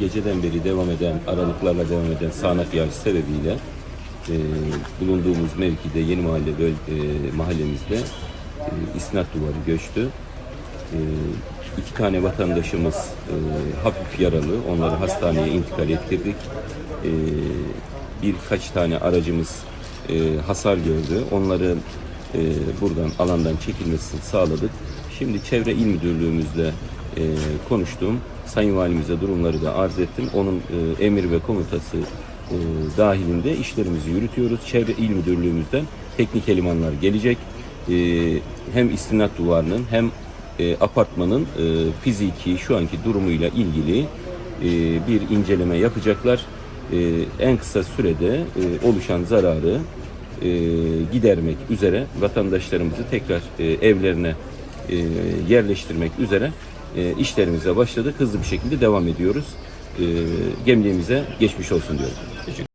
geceden beri devam eden, aralıklarla devam eden sağanak yağış sebebiyle e, bulunduğumuz mevkide Yeni Mahalle böl- e, mahallemizde e, isnat duvarı göçtü. E, iki tane vatandaşımız e, hafif yaralı. Onları hastaneye intikal ettirdik. E, birkaç tane aracımız e, hasar gördü. Onları e, buradan alandan çekilmesini sağladık. Şimdi Çevre İl Müdürlüğümüzle e, konuştum. Sayın Valimize durumları da arz ettim. Onun e, emir ve komutası e, dahilinde işlerimizi yürütüyoruz. Çevre İl Müdürlüğümüzden teknik elemanlar gelecek. E, hem istinat duvarının hem e, apartmanın e, fiziki şu anki durumuyla ilgili e, bir inceleme yapacaklar. E, en kısa sürede e, oluşan zararı e, gidermek üzere vatandaşlarımızı tekrar e, evlerine e, yerleştirmek üzere e, işlerimize başladık. Hızlı bir şekilde devam ediyoruz. E, gemliğimize geçmiş olsun diyorum.